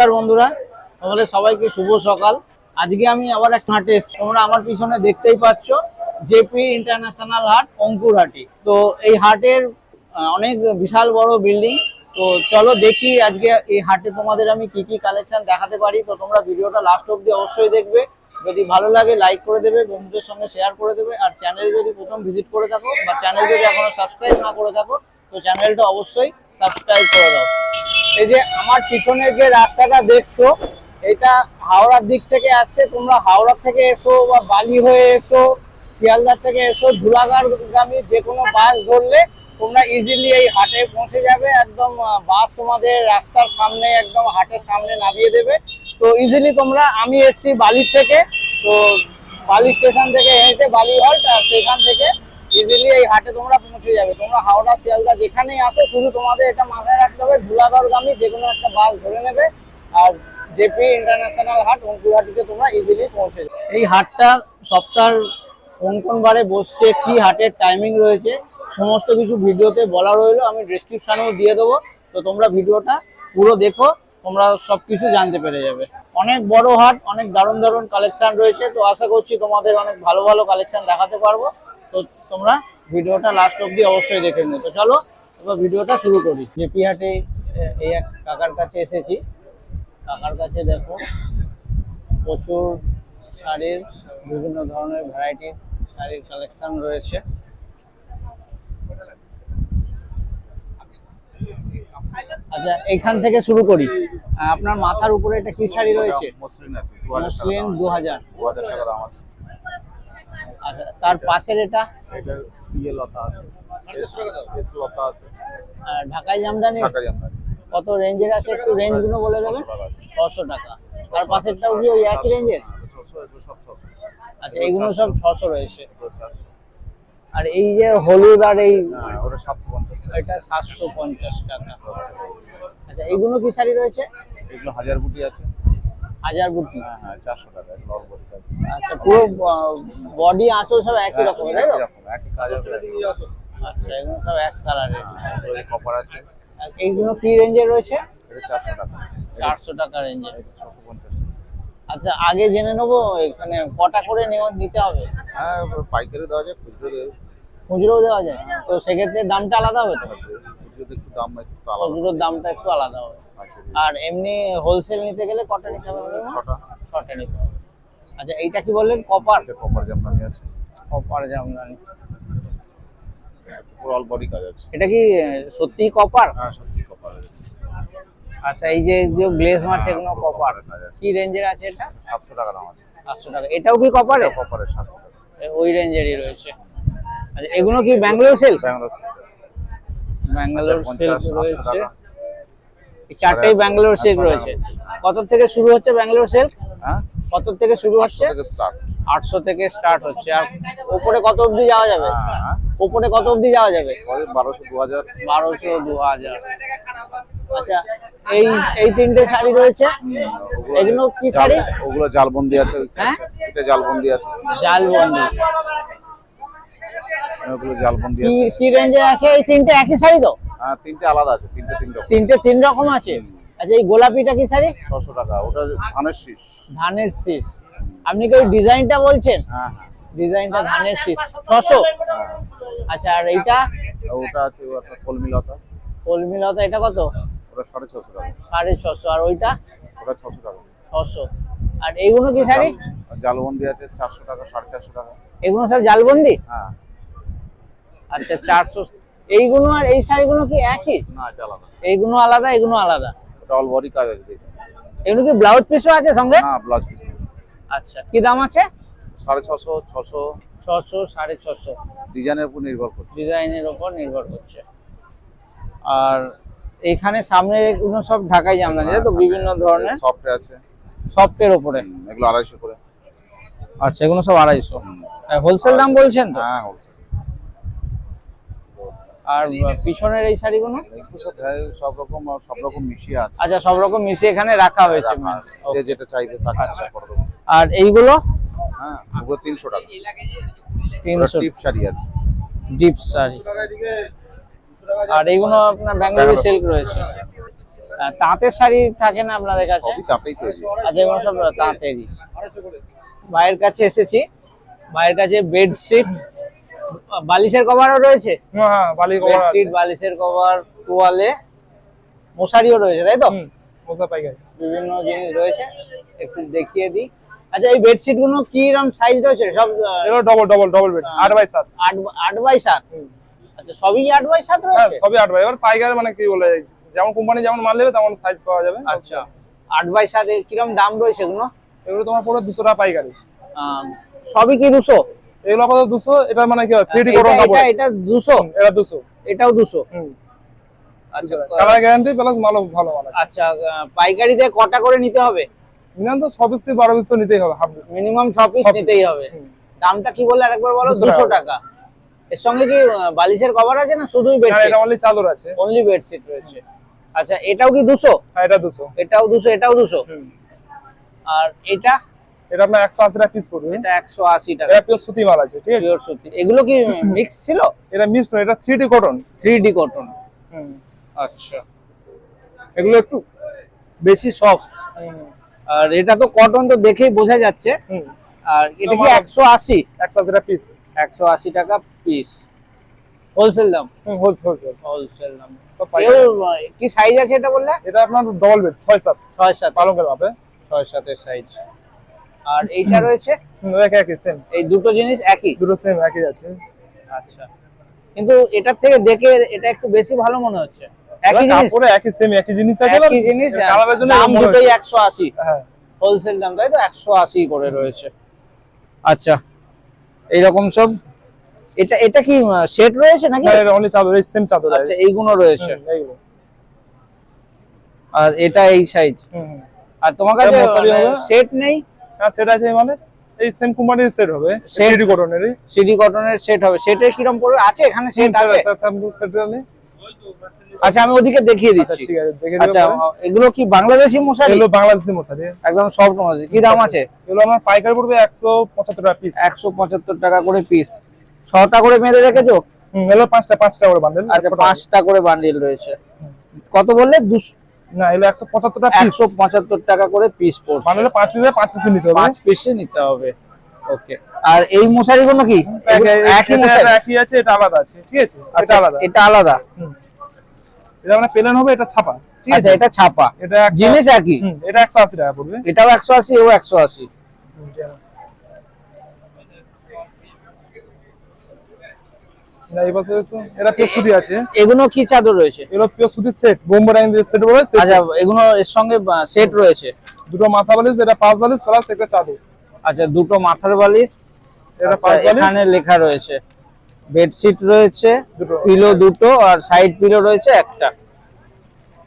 নমস্কার বন্ধুরা। তোমাদের সবাইকে শুভ সকাল। আজকে আমি আবার একটা হাটে এসেছি। তোমরা আমার পিছনে দেখতেই পাচ্ছ জেপি ইন্টারন্যাশনাল হাট, অঙ্কুর অঙ্কুরহাটি তো এই হাটের অনেক বিশাল বড় বিল্ডিং। তো চলো দেখি আজকে এই হাটে তোমাদের আমি কি কি কালেকশন দেখাতে পারি। তো তোমরা ভিডিওটা লাস্ট অব্দি অবশ্যই দেখবে। যদি ভালো লাগে লাইক করে দেবে, বন্ধুদের সঙ্গে শেয়ার করে দেবে। আর চ্যানেল যদি প্রথম ভিজিট করে থাকো বা চ্যানেল যদি এখনও সাবস্ক্রাইব না করে থাকো, তো চ্যানেলটা অবশ্যই সাবস্ক্রাইব করে দাও। এই যে আমার পিছনে যে রাস্তাটা দেখছ, এটা হাওড়ার দিক থেকে আসছে, তোমরা হাওড়া থেকে এসো বা বালি হয়ে এসো শিয়ালদার থেকে এসো ধুলাগড়গামী যে কোনো বাস ধরলে তোমরা ইজিলি এই হাটে পৌঁছে যাবে। একদম বাস তোমাদের রাস্তার সামনে, একদম হাটের সামনে নামিয়ে দেবে। তো ইজিলি তোমরা, আমি এসছি বালির থেকে, তো বালি স্টেশন থেকে হেঁটে বালি হল্ট আর সেখান থেকে ইজিলি এই হাটে তোমরা পৌঁছে যাবে। তোমরা হাওড়া, শিয়ালদা যেখানেই আসো, শুধু তোমাদের এটা মাথায় রাখতে হবে ধুলাগড়গামী যে কোনো একটা বাস ধরে নেবে। আর জেপি ইন্টারন্যাশনাল হাট, অঙ্কুরহাটিতে তোমরা ইজিলি পৌঁছে যাবে। এই হাটটা সপ্তাহের কোন কোন বারে বসছে, কি হাটের টাইমিং রয়েছে, সমস্ত কিছু ভিডিওতে বলা রইল। আমি ডেসক্রিপশনেও দিয়ে দেবো। তো তোমরা ভিডিওটা পুরো দেখো, তোমরা সবকিছু জানতে পেরে যাবে। অনেক বড় হাট, অনেক দারুণ দারুণ কালেকশন রয়েছে। তো আশা করছি তোমাদের অনেক ভালো ভালো কালেকশন দেখাতে পারব। তো তোমরা ভিডিওটা লাস্ট অবধি অবশ্যই দেখে নিও। তো চলো এবার ভিডিওটা শুরু করি। জেপি হাটে এই এক কাকার কাছে এসেছি। কাকার কাছে দেখো প্রচুর শাড়ির বিভিন্ন ধরনের ভ্যারাইটিস শাড়ির কালেকশন রয়েছে। আচ্ছা এখান থেকে শুরু করি। আপনার মাথার উপরে এটা কি শাড়ি রয়েছে? মসলিন দু হাজার। দু হাজার টাকা দাম আছে। আচ্ছা তার পাশের এটা? এটা ইয়ে লতা আছে। এস লতা আছে। আর ঢাকাই জামদানি? কত রেঞ্জের আছে একটু রেঞ্জগুলো বলে দেবেন? ছশো টাকা। তার পাশেরটাও কি ওই একই রেঞ্জের এগুলো আচ্ছা এগুলো সব ছশো রয়েছে। আর এই যে হলুদ আর এই ওটা সাতশো পঞ্চাশ টাকা। এটা সাতশো পঞ্চাশ টাকা। আচ্ছা এইগুলো কি শাড়ি রয়েছে? এগুলো হাজার বুটি আছে। হাজার বুটি হ্যাঁ হ্যাঁ আচ্ছা পুরো বডি আঁচল সব একই রকম তাই তো? একই রকম একই কাজ আছে। আচ্ছা এগুলো সব এক কালারের কপার আছে। এইগুলো কি রেঞ্জের রয়েছে? চারশো টাকা। রেঞ্জের আচ্ছা আগে জেনে নেব এখানে কটা করে নেওয়া নিতে হবে? হ্যাঁ পাইকারি দেওয়া যায় খুচরো দেওয়া খুচরো দেওয়া যায়? তো সেক্ষেত্রে দামটা আলাদা হবে তো? খুচরোতে একটু দাম একটু আলাদা। খুচরোর দামটা একটু আলাদা হবে। আর এমনি হোলসেল নিতে গেলে কটা নিতে হবে ছটা। ছটা নিতে হবে। আচ্ছা এইটা কি বললেন? কপার কপার জামদানি আছে। কপার জামদানি। অল বডি কাজ আছে। এটা কি সত্যি কপার হ্যাঁ সত্যি কপার আচ্ছা এই যে যে গ্লেজ মাছ এগুলো কপার কি রেঞ্জের আছে এটা? সাতশো টাকা দাম আছে। সাতশো টাকা। এটাও কি কপারে কপারের সাতশো টাকা। ওই রেঞ্জেরই রয়েছে। আচ্ছা এগুলো কি ব্যাঙ্গালোর সেল ব্যাঙ্গালোর সেল ব্যাঙ্গালোর আটশো রয়েছে। চারটেই ব্যাঙ্গালোর সিল্ক রয়েছে। কত থেকে শুরু হচ্ছে ব্যাঙ্গালোর সিল্ক হ্যাঁ? কত থেকে শুরু হচ্ছে? আটশো থেকে স্টার্ট হচ্ছে। আর উপরে কত অবধি যাওয়া যাবে? হ্যাঁ। উপরে কত অবধি যাওয়া যাবে? বারোশো দু হাজার বারোশো দু হাজার আচ্ছা এই এই তিনটে শাড়ি রয়েছে? এগুলো কি শাড়ি? ওগুলো জালবন্দি আছে হ্যাঁ? এটা জালবন্দি আছে। জালবন্দি। ওগুলো জালবন্দি আছে। কি রেঞ্জের আছে? এই তিনটে একই শাড়ি তো? হ্যাঁ তিনটে আলাদা আছে তিনটে তিন রকম। তিনটে তিন রকম আছে? আচ্ছা এই গোলাপিটা কি শাড়ি? ছশো টাকা ওটা ধানের শীষ। ধানের শীষ। আপনি কি ওই ডিজাইনটা বলছেন? হ্যাঁ হ্যাঁ। ডিজাইনটা ধানের শীষ। ছশো? হ্যাঁ। আচ্ছা আর এইটা? ওটা আছে ও একটা কলমিলতা। কলমিলতা এটা কত? ওটা সাড়ে ছশো টাকা। সাড়ে ছশো। আর ওইটা? ওটা ছশো টাকা। ছশো। আর এইগুলো কি শাড়ি? জালবন্দি আছে চারশো টাকা সাড়ে চারশো টাকা। এগুলো সব জালবন্দি? হ্যাঁ। আচ্ছা চারশো এইগুলো আর এই শাড়িগুলো কি একই? না এটা আলাদা। এইগুলো আলাদা এগুলো আলাদা। ওটা অল বডি কাজ আছে এগুলো কি ব্লাউজ পিসও আছে সঙ্গে? না ব্লাউজ পিস আচ্ছা কি দাম আছে? সাড়ে ছশো ছশো। ছশো সাড়ে ছশো। ডিজাইনের উপর নির্ভর করছে। ডিজাইনের ওপর নির্ভর করছে। আর এখানে সামনে এগুলো সব ঢাকাই জামদানি তো? বিভিন্ন ধরনের। সফট আছে। সফটের ওপরে এগুলো আড়াইশো করে। আচ্ছা এগুলো সব আড়াইশো। হোলসেল দাম বলছেন তো? হ্যাঁ হোলসেল আর পিছনের এই শাড়িগুলো? সব হ্যাঁ, রকম সব রকম মিশিয়ে আছে। আচ্ছা সব রকম মিশিয়ে এখানে রাখা হয়েছে রাখা যে যেটা চাইবে তাকে আচ্ছা। আর এইগুলো? হ্যাঁ ওগুলো তিনশো টাকা। তিনশো। টিপ শাড়ি আছে। ডিপ শাড়ি। আর এইগুলো আপনার ব্যাঙ্গালোরি। সিল্ক রয়েছে। তাঁতের শাড়ি থাকে না আপনাদের কাছে? তাতেই তৈরি। আচ্ছা এগুলো সব তাঁতেরই। ভাইয়ের কাছে এসেছি। ভাইয়ের কাছে বেডশিট বালিশের কভারও রয়েছে? হ্যাঁ হ্যাঁ বালি কভার আছে। বালিশের কভার তোয়ালে মশারিও রয়েছে তাই তো? মোজা পাইকারি। বিভিন্ন জিনিস রয়েছে একটু দেখিয়ে দিই। আচ্ছা এই বেডশিটগুলো কি রকম সাইজ রয়েছে? সব এগুলো ডবল ডবল ডবল বেড আট বাই সাত। আট আট বাই সাত? হুম। আচ্ছা সবই আট বাই সাত হ্যাঁ রয়েছে? সবই আট বাই। এবার পাইকারি মানে কি বলে যেমন কোম্পানি যেমন মাল নেবে তেমন সাইজ পাওয়া যাবে। আচ্ছা আট বাই সাত এ কীরকম দাম রয়েছে এগুলো? এগুলো তোমার পুরো দুশো টাকা পাইকারি। সবই কি দুশো? এগুলো আপাতত দুশো? এটা মানে কি থ্রি ডি এটা কটন কাপড় এটা দুশো। এটা দুশো। এটাও দুশো। হুম। আচ্ছা কালার গ্যারান্টি প্লাস মালও ভালো মাল আচ্ছা আহ, পাইকারিতে কটা করে নিতে হবে? মিনিমাম তো ছ পিস থেকে বারো পিস তো নিতেই হবে হাফ মিনিমাম ছ পিস ছ piece। নিতেই হবে। দামটা কি বললে আরেকবার বলো? 200 দুশো টাকা। এর সঙ্গে কি বালিশের কভার আছে না শুধুই বেডশিট এটা অনলি চাদর আছে। অনলি বেডশিট রয়েছে। আচ্ছা এটাও কি দুশো? হ্যাঁ এটা দুশো। এটাও দুশো এটাও দুশো। হুম। আর এটা? এটা আপনার একশো আশি টাকা পিস পড়বে। এটা একশো আশি টাকা। এটা পিওর সুতি মাল আছে ঠিক আছে? পিওর সুতি। এগুলো কি মিক্স ছিল? এটা মিক্সড নয় এটা three D cotton three D cotton হুম। আচ্ছা। এগুলো একটু বেশি সফট আর এটা তো কটন তো দেখেই বোঝা যাচ্ছে। হুম। আর এটা কি আমার- একশো আশি? একশো আশি টাকা পিস একশো আশি টাকা পিস হোলসেল দাম? হুম হোলসেল হোলসেল হোলসেল দাম। এর। আহ, কি সাইজ আছে এটা বললে? এটা আপনার ডবল বেড ছয় সাত। ছয় সাত পালঙ্কের মাপে ছয় সাতের সাইজ আর এইটা রয়েছে? একই সেম এই দুটো জিনিস একই? দুটো সেম একই আছে আচ্ছা। কিন্তু এটার থেকে দেখে এটা একটু বেশি ভালো মনে হচ্ছে। একই জিনিস? কাপড়ে একই সেম একই জিনিস আছে একই জিনিস কালারের জন্য দাম দুটোই হচ্ছে। একশো আশি। হ্যাঁ। হোলসেল দাম তাই তো? একশো আশি করে রয়েছে। আচ্ছা। এইরকম সব? এটা এটা কি সেট রয়েছে নাকি? না, এটা অনলি চাদর এই সেম চাদর আচ্ছা এইগুলো রয়েছে। এইগুলো। আর এটা এই সাইজ হুম আর তোমার কাছে? সেট নেই? হ্যাঁ সেট আছে মানে? এই সেম কোম্পানির সেট হবে Set? সেট কটনেরই সিডি কটনের সেট হবে। সেটের কিরম পড়বে? আছে এখানে সেট আছে। সেট নেই আচ্ছা আমি ওদিকে দেখিয়ে আচ্ছা দিচ্ছি। ঠিক আছে দেখে আচ্ছা এগুলো কি বাংলাদেশি মশারি? এগুলো বাংলাদেশি মশারি। একদম সফট মশারি। কি দাম আছে? এগুলো আমার পাইকারি পড়বে একশো পঁচাত্তর টাকা পিস একশো পঁচাত্তর টাকা করে পিস ছটা করে বেঁধে রেখেছো? হুম এগুলো পাঁচটা পাঁচটা করে বান্ডেল আচ্ছা পাঁচটা করে বান্ডিল রয়েছে। কত বললে? দুশো না এগুলো একশো পঁচাত্তর টাকা একশো পঁচাত্তর টাকা করে পিস পড়ছে। বান্ডেলে পাঁচ পিস পাঁচ পিস নিতে হবে। পাঁচ পিসে নিতে হবে। ওকে। আর এই মশারিগুলো কি? এগুলো এক- একই এটা- মশারি? একই আছে এটা আলাদা আছে ঠিক আছে? এটা আচ্ছা আলাদা। এটা আলাদা। এটা মানে প্লেন হবে এটা ছাপা ঠিক আচ্ছা আছে? এটা ছাপা। এটা জিনিস একই? এটা একশো আশি টাকা পড়বে। এটাও একশো আশি ও একশো আশি হুম, এটা- না, এই পাশে এসো। এটা পিওর সুতি আছে। এগুলো কি চাদর রয়েছে? এগুলো পিওর সেট বোম্বে সেট বলে আচ্ছা এগুলো এর সঙ্গে সেট রয়েছে? দুটো মাথা বালিশ এটা পাঁচ বালিশ প্লাস একটা চাদর। আচ্ছা দুটো মাথার বালিশ। এটা আচ্ছা, পাঁচ বালিশ। এখানে লেখা রয়েছে বেডশিট রয়েছে দুটো। পিলো দুটো আর সাইড পিলো রয়েছে একটা।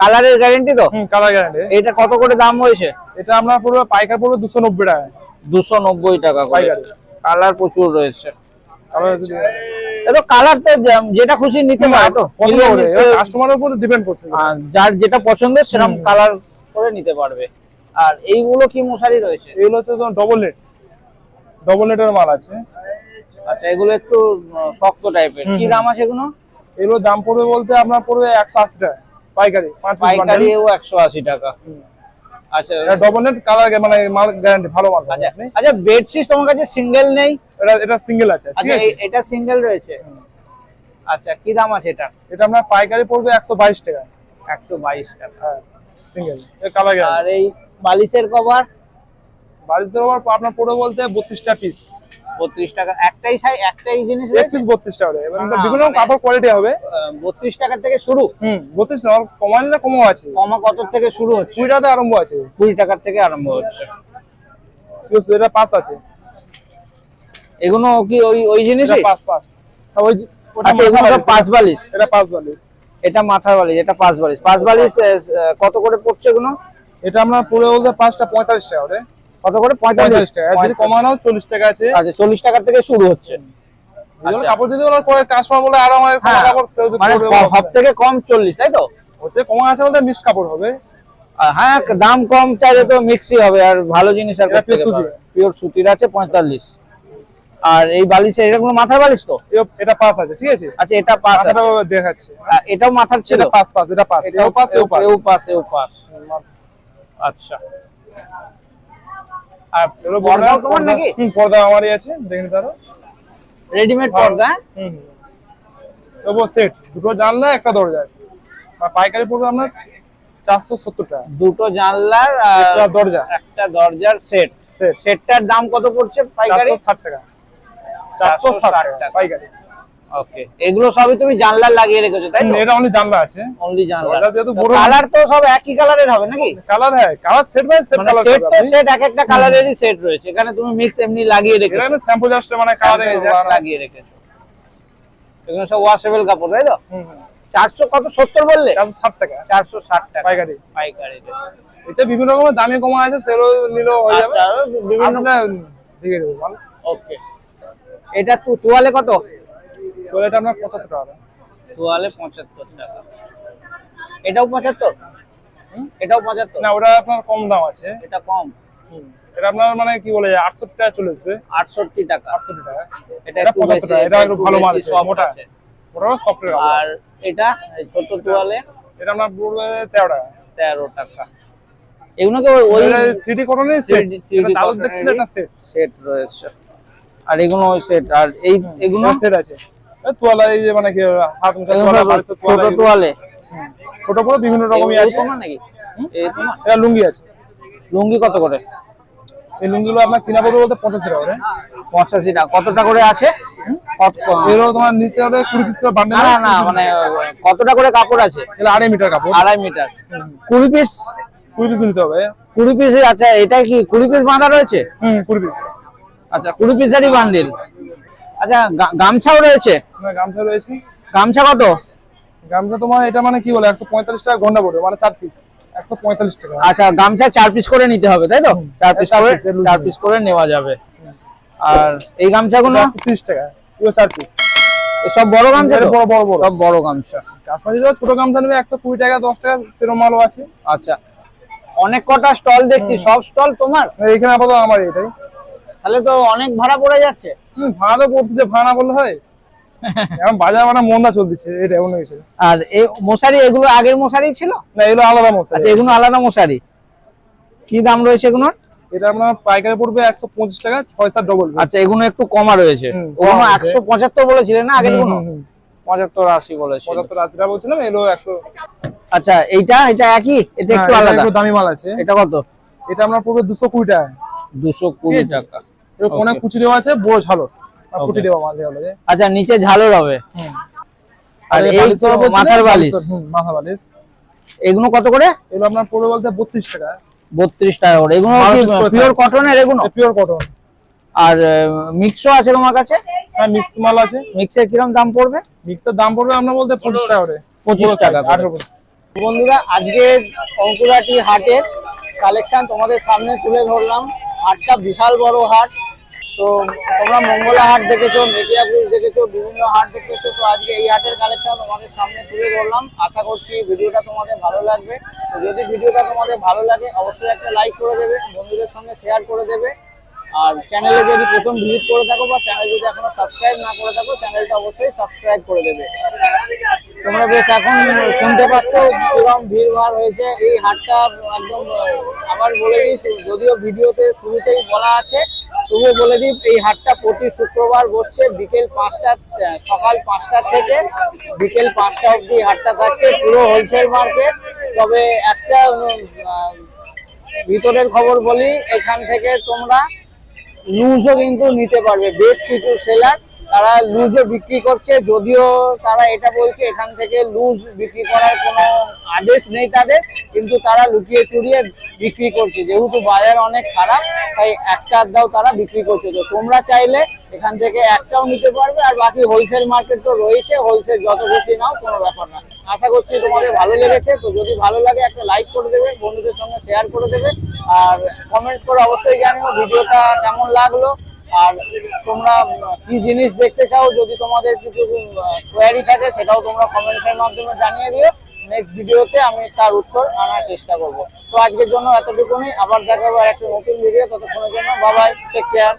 কালারের গ্যারেন্টি তো? হুম কালার গ্যারান্টি এটা কত করে দাম হয়েছে? এটা আমরা পড়বে পাইকার দুশো নব্বই টাকা দুশো নব্বই টাকা করে। কালার প্রচুর রয়েছে। কালার কালার তো যেটা খুশি নিতে পারে তো পছন্দ করে মিলিয়ে কাস্টমারের উপর ডিপেন্ড করছে। যার যেটা পছন্দ সেরকম কালার করে নিতে পারবে। আর এইগুলো কি মশারি রয়েছে? এগুলো তোমার ডবল নেট ডবল নেটের মাল আছে। আচ্ছা এগুলো একটু শক্ত টাইপের কি দাম আছে এগুলো? এগুলোর দাম পড়বে বলতে আপনার পড়বে একশো আশি টাকা। পাইকারি পাইকারি ও একশো আশি টাকা। আচ্ছা ডবল নেট কালার মানে মাল গ্যারান্টি ভালো মাল। আচ্ছা আচ্ছা বেডশিট তোমার কাছে সিঙ্গেল নেই? এটা এটা সিঙ্গেল আছে আচ্ছা এটা সিঙ্গেল রয়েছে। আচ্ছা কি দাম আছে এটা? এটা আমরা পাইকারি পড়বে একশো বাইশ টাকা। একশো বাইশ টাকা। হ্যাঁ সিঙ্গেল এর কালার আর এই বালিশের কভার? বালিশের কভার আপনার পড়বে বলতে বত্রিশটা পিস বত্রিশ টাকা। একটাই সাই একটাই জিনিস এক পিস টাকা না, বিভিন্ন মানে- কাপড় কোয়ালিটি হবে। টাকা থেকে শুরু? হুম বত্রিশ না কমও আছে। কমা কত থেকে শুরু হচ্ছে? আরম্ভ আছে। থেকে আরম্ভ হচ্ছে। Plus এটা পাঁচ আছে। এগুলো কি ওই ওই এটা জিনিসই পাঁচ। পাঁচ ওই ওটা আচ্ছা পাঁচ বালিশ? এটা পাঁচ বালিশ। এটা মাথার বালিশ এটা পাঁচ বালিশ। পাঁচ বালিশ কত করে পড়ছে এগুলো? এটা আমরা পড়ে বলতে পাঁচটা পঁয়তাল্লিশ টাকা কত করে? পঁয়তাল্লিশ। টাকা। যদি কমানো চল্লিশ টাকা আছে। আচ্ছা চল্লিশ টাকা থেকে শুরু হচ্ছে। আচ্ছা। কাপড় যদি ওরা করে কাস্টমার বলে আরও আমার হ্যাঁ, কাপড় মানে সব থেকে কম চল্লিশ তাই তো? হচ্ছে কমা আছে বলতে মিক্স কাপড় হবে। হ্যাঁ দাম কম চাইলে তো মিক্সই হবে আর ভালো জিনিস আর পিওর সুতির আছে পঁয়তাল্লিশ। আর এই বালিশের এটা কোনো মাথার বালিশ তো? এটা পাস আছে ঠিক আছে? আচ্ছা এটা পাস আছে। দেখাচ্ছে। এটাও মাথার ছিল? পাস পাস এটা পাস। এটাও পাস এও পাস। এও পাস এও পাস। আচ্ছা। আর পর্দা- তোমার নাকি? হুম, পর্দা আমারই আছে দেখে নিতে পারো। রেডিমেড পর্দা? হুম। তবুও সেট দুটো জানলা একটা দরজা। আর পাইকারি পড়বে আপনার চারশো সত্তর টাকা। দুটো জানলার আর একটা দরজা। একটা দরজার সেট সেট সেটটার দাম কত পড়ছে পাইকারি? চারশো ষাট টাকা চারশো ষাট টাকা পাইকারি ওকে এগুলো সবই তুমি জানলার লাগিয়ে রেখেছো তাই হুম, এটা অনেক জানলা আছে। অনলি জানলা। দরজা যেহেতু বড় কালার তো সব একই কালারের হবে নাকি? কালার হ্যাঁ কালার সেট বাই সেট মানে কালার সেট তো সেট এক একটা কালারেরই সেট রয়েছে। এখানে তুমি মিক্স এমনি লাগিয়ে রেখেছো। এখানে শ্যাম্পু জাস্ট মানে কালারে লাগিয়ে রেখেছো। এগুলো সব ওয়াশেবল কাপড় তাই তো? চারশো কত সত্তর বললে? চারশো ষাট টাকা। চারশো ষাট টাকা। পাইকারি। পাইকারি। এটা বিভিন্ন রকমের দামি কমা আছে সেগুলো নিলেও হয়ে যাবে। আচ্ছা, বিভিন্ন ওকে। এটা তো তোয়ালে কত? তো এটা আপনার পঁচাত্তর টাকা। তোয়ালে পঁচাত্তর টাকা। এটাও পঁচাত্তর? এটাও পঁচাত্তর? না ওটা আপনার কম দাম আছে। এটা কম। এটা আপনার মানে কি বলে আটষট্টি টাকা চলে আসবে। আটষট্টি টাকা। আটষট্টি টাকা। এটা একটু পঁচাত্তর বেশি, টাকা। এটা একটু ভালো মাল মোটা। আছে। ওটা সফটওয়্যার আর এটা এই ছোট তোয়ালে? এটা আপনার পড়বে তেরো টাকা। তেরো টাকা। এগুলোকে ওই থ্রিডি কটনের সেট 3D 3D চাদর cotton দেখছিল এরই এটা সেট সেট রয়েছে। আর এগুলো সেট আর এই এগুলো? সেট আছে। এই তোয়ালা এই যে মানে কি হাত ছোট তোয়ালে ছোট বড় বিভিন্ন রকমই আছে। তোমার নাকি? এটা লুঙ্গি আছে। লুঙ্গি কত করে? এই লুঙ্গিগুলো আপনার কিনা পড়বে বলতে পঁচাশি টাকা করে। পঁচাশি টাকা। কতটা করে আছে? এগুলো তোমার নিতে হলে কুড়ি পিস বান্ডেল না না না মানে কতটা করে কাপড় আছে? এটা আড়াই মিটার কাপড়। আড়াই মিটার কুড়ি পিস কুড়ি পিস নিতে হবে। কুড়ি পিস আচ্ছা এটা কি কুড়ি পিস বাঁধা রয়েছে? হুম কুড়ি পিস আচ্ছা কুড়ি পিসেরই বান্ডিল আচ্ছা গামছাও রয়েছে? আপনার গামছা রয়েছে। গামছা কত? গামছা তোমার এটা মানে কি বলে একশো পঁয়তাল্লিশ টাকা ঘণ্টা পড়বে মানে চার পিস একশো পঁয়তাল্লিশ টাকা। আচ্ছা গামছা চার পিস করে নিতে হবে তাই তো? চার পিস করে চার পিস করে নেওয়া যাবে। আর এই গামছাগুলো? ত্রিশ টাকা এগুলো চার পিস সব বড় গামছা বড় বড় বড়। সব বড় গামছা। যদি ছোট গামছা নেবে একশো কুড়ি টাকা দশ টাকা সেরকম মালও আছে। আচ্ছা অনেক কটা স্টল দেখছি সব স্টল তোমার? এখানে আপাতত আমার এটাই। তাহলে তো অনেক ভাড়া পড়ে যাচ্ছে। হুম, ভাড়া তো পড়তেছে ভাড়া বললে হয়? এখন বাজার মানে মন্দা চলতেছে এটা এমন কিছু আর এই মশারি এগুলো আগের মশারি ছিল? না এগুলো আলাদা মশলা আচ্ছা এগুলো আলাদা মশারি। কি দাম রয়েছে এগুলোর এটা আপনার পাইকারি পড়বে একশো পঁচিশ টাকা ছয় সাত ডবল আচ্ছা এগুলো একটু কমা রয়েছে। ওগুলো একশো পঁচাত্তর বলেছিলেন না আগেরগুলো পঁচাত্তর আশি বলেছিল পঁচাত্তর আশি টাকা বলছিলাম এগুলো একশো আচ্ছা এইটা এটা একই? এটা একটু হ্যাঁ, আলাদা। দামি মাল আছে। এটা কত? এটা আপনার পড়বে দুশো কুড়ি টাকা। দুশো কুড়ি টাকা। এর অনেক Okay. কুচি দেওয়া আছে বড় ঝালো Okay. কুটি দেওয়া মাল দেওয়া আচ্ছা নিচে ঝালর হবে। আর এই মাথার বালিশ। মাথা বালিশ। এগুলো কত করে? এগুলো আপনার পড়বে বলতে বত্রিশ টাকা। বত্রিশ টাকা করে। এগুলো পিওর থাকে। কটনের এগুলো? পিওর কটন আর মিক্সও আছে তোমার কাছে? হ্যাঁ মিক্স মাল আছে। মিক্সের কীরকম দাম পড়বে? মিক্সের দাম পড়বে আপনার বলতে পঁচিশ টাকা করে। পঁচিশ টাকা করে। আঠারো পিস। বন্ধুরা আজকে অঙ্কুরাটি হাটের কালেকশন তোমাদের সামনে তুলে ধরলাম। হাটটা বিশাল বড় হাট। তো তোমরা মঙ্গলা হাট দেখেছ মেটিয়াপুর দেখেছ, বিভিন্ন হাট দেখেছ। তো আজকে এই হাটের কালেকশন তোমাদের সামনে তুলে ধরলাম। আশা করছি ভিডিওটা তোমাদের ভালো লাগবে। তো যদি ভিডিওটা তোমাদের ভালো লাগে, অবশ্যই একটা লাইক করে দেবে, বন্ধুদের সঙ্গে শেয়ার করে দেবে। আর চ্যানেলে যদি প্রথম ভিজিট করে থাকো বা চ্যানেল যদি এখনও সাবস্ক্রাইব না করে থাকো চ্যানেলটা অবশ্যই সাবস্ক্রাইব করে দেবে। তোমরা বেশ এখন শুনতে পাচ্ছ কীরকম ভিড় ভাড় হয়েছে। এই হাটটা একদম আবার বলে দিই, যদিও ভিডিওতে শুরুতেই বলা আছে তবুও বলে দিই, এই হাটটা প্রতি শুক্রবার বসছে বিকেল পাঁচটা, সকাল পাঁচটার থেকে বিকেল পাঁচটা অবধি হাটটা থাকছে, পুরো হোলসেল মার্কেট তবে একটা ভিতরের খবর বলি, এখান থেকে তোমরা নিউজও কিন্তু নিতে পারবে, বেশ কিছু সেলার তারা লুজও বিক্রি করছে, যদিও তারা এটা বলছে এখান থেকে লুজ বিক্রি করার কোনো আদেশ নেই তাদের, কিন্তু তারা লুকিয়ে চুরিয়ে বিক্রি করছে। যেহেতু বাজার অনেক খারাপ, তাই একটা আধটাও তারা বিক্রি করছে। তো তোমরা চাইলে এখান থেকে একটাও নিতে পারবে, আর বাকি হোলসেল মার্কেট তো রয়েছে হোলসেল যত খুশি নাও, কোনো ব্যাপার না। আশা করছি তোমাদের ভালো লেগেছে, তো যদি ভালো লাগে একটা লাইক করে দেবে, বন্ধুদের সঙ্গে শেয়ার করে দেবে, আর কমেন্ট করে অবশ্যই জানিও ভিডিওটা কেমন লাগল। আর তোমরা কি জিনিস দেখতে চাও যদি তোমাদের কিছু কোয়ারি থাকে, সেটাও তোমরা কমেন্টসের মাধ্যমে জানিয়ে দিও। নেক্সট ভিডিওতে আমি তার উত্তর আনার চেষ্টা করব। তো আজকের জন্য এতটুকুনি। আবার দেখাবো আর একটা নতুন ভিডিও ততক্ষণের জন্য বাবাই টেক কেয়ার